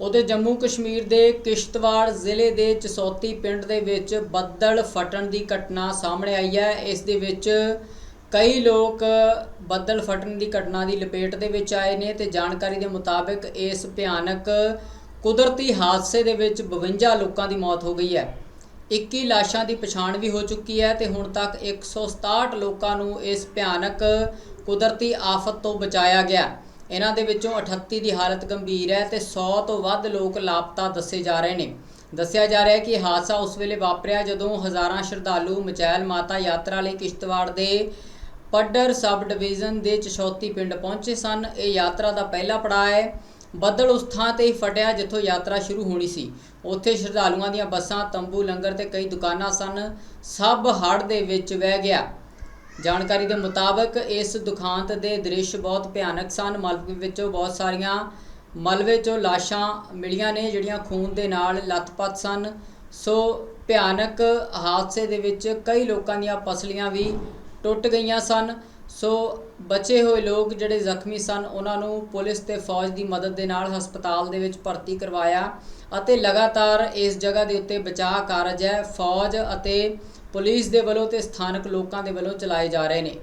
ਉਹਦੇ ਜੰਮੂ ਕਸ਼ਮੀਰ ਦੇ ਕਿਸ਼ਤਵਾੜ ਜ਼ਿਲ੍ਹੇ ਦੇ ਚਸੌਤੀ ਪਿੰਡ ਦੇ ਵਿੱਚ ਬੱਦਲ ਫਟਣ ਦੀ ਘਟਨਾ ਸਾਹਮਣੇ ਆਈ ਹੈ। ਇਸ ਦੇ ਵਿੱਚ ਕਈ ਲੋਕ ਬੱਦਲ ਫਟਣ ਦੀ ਘਟਨਾ ਦੀ ਲਪੇਟ ਦੇ ਵਿੱਚ ਆਏ ਨੇ ਤੇ ਜਾਣਕਾਰੀ ਦੇ ਮੁਤਾਬਕ ਇਸ ਭਿਆਨਕ ਕੁਦਰਤੀ ਹਾਦਸੇ ਦੇ ਵਿੱਚ 52 ਲੋਕਾਂ ਦੀ ਮੌਤ ਹੋ ਗਈ ਹੈ। 21 ਲਾਸ਼ਾਂ ਦੀ ਪਛਾਣ ਵੀ ਹੋ ਚੁੱਕੀ ਹੈ ਤੇ ਹੁਣ ਤੱਕ 167 ਲੋਕਾਂ ਨੂੰ ਇਸ ਭਿਆਨਕ ਕੁਦਰਤੀ ਆਫਤ ਤੋਂ ਬਚਾਇਆ ਗਿਆ। ਇਹਨਾਂ ਦੇ ਵਿੱਚੋਂ 38 ਦੀ ਹਾਲਤ ਗੰਭੀਰ ਹੈ ਤੇ 100 ਤੋਂ ਵੱਧ ਲੋਕ ਲਾਪਤਾ ਦੱਸੇ ਜਾ ਰਹੇ ਨੇ। ਦੱਸਿਆ ਜਾ ਰਿਹਾ ਹੈ ਕਿ ਹਾਦਸਾ ਉਸ ਵੇਲੇ ਵਾਪਰਿਆ ਜਦੋਂ ਹਜ਼ਾਰਾਂ ਸ਼ਰਧਾਲੂ ਮਚੈਲ ਮਾਤਾ ਯਾਤਰਾ ਲਈ ਕਿਸ਼ਤਵਾੜ ਦੇ ਪੱਡਰ ਸਬ ਡਿਵੀਜ਼ਨ ਦੇ ਚਸ਼ੌਤੀ ਪਿੰਡ ਪਹੁੰਚੇ ਸਨ। ਇਹ ਯਾਤਰਾ ਦਾ ਪਹਿਲਾ ਪੜਾਅ ਹੈ। ਬੱਦਲ ਉਸ ਥਾਂ ਤੇ ਹੀ ਫਟਿਆ ਜਿੱਥੋਂ ਯਾਤਰਾ ਸ਼ੁਰੂ ਹੋਣੀ ਸੀ। ਉੱਥੇ ਸ਼ਰਧਾਲੂਆਂ ਦੀਆਂ ਬੱਸਾਂ, ਤੰਬੂ, ਲੰਗਰ ਤੇ ਕਈ ਦੁਕਾਨਾਂ ਸਨ। ਸਭ ਹੜ੍ਹ ਦੇ ਵਿੱਚ ਵਹਿ ਗਿਆ। ਜਾਣਕਾਰੀ ਦੇ ਮੁਤਾਬਕ ਇਸ ਦੁਖਾਂਤ ਦੇ ਦ੍ਰਿਸ਼ ਬਹੁਤ ਭਿਆਨਕ ਸਨ। ਮਲਬੇ ਵਿੱਚੋਂ ਬਹੁਤ ਸਾਰੀਆਂ ਮਲਬੇ 'ਚੋਂ ਲਾਸ਼ਾਂ ਮਿਲੀਆਂ ਨੇ, ਜਿਹੜੀਆਂ ਖੂਨ ਦੇ ਨਾਲ ਲੱਥਪੱਥ ਸਨ। ਸੋ ਭਿਆਨਕ ਹਾਦਸੇ ਦੇ ਵਿੱਚ ਕਈ ਲੋਕਾਂ ਦੀਆਂ ਪਸਲੀਆਂ ਵੀ ਟੁੱਟ ਗਈਆਂ ਸਨ। ਸੋ ਬਚੇ ਹੋਏ ਲੋਕ ਜਿਹੜੇ ਜ਼ਖਮੀ ਸਨ, ਉਹਨਾਂ ਨੂੰ ਪੁਲਿਸ ਤੇ ਫੌਜ ਦੀ ਮਦਦ ਦੇ ਨਾਲ ਹਸਪਤਾਲ ਦੇ ਵਿੱਚ ਭਰਤੀ ਕਰਵਾਇਆ ਅਤੇ ਲਗਾਤਾਰ ਇਸ ਜਗ੍ਹਾ ਦੇ ਉੱਤੇ ਬਚਾਅ ਕਾਰਜ ਹੈ। ਫੌਜ ਅਤੇ ਪੁਲਿਸ ਦੇ ਵੱਲੋਂ ਤੇ ਸਥਾਨਕ ਲੋਕਾਂ ਦੇ ਵੱਲੋਂ ਚਲਾਏ ਜਾ ਰਹੇ ਨੇ।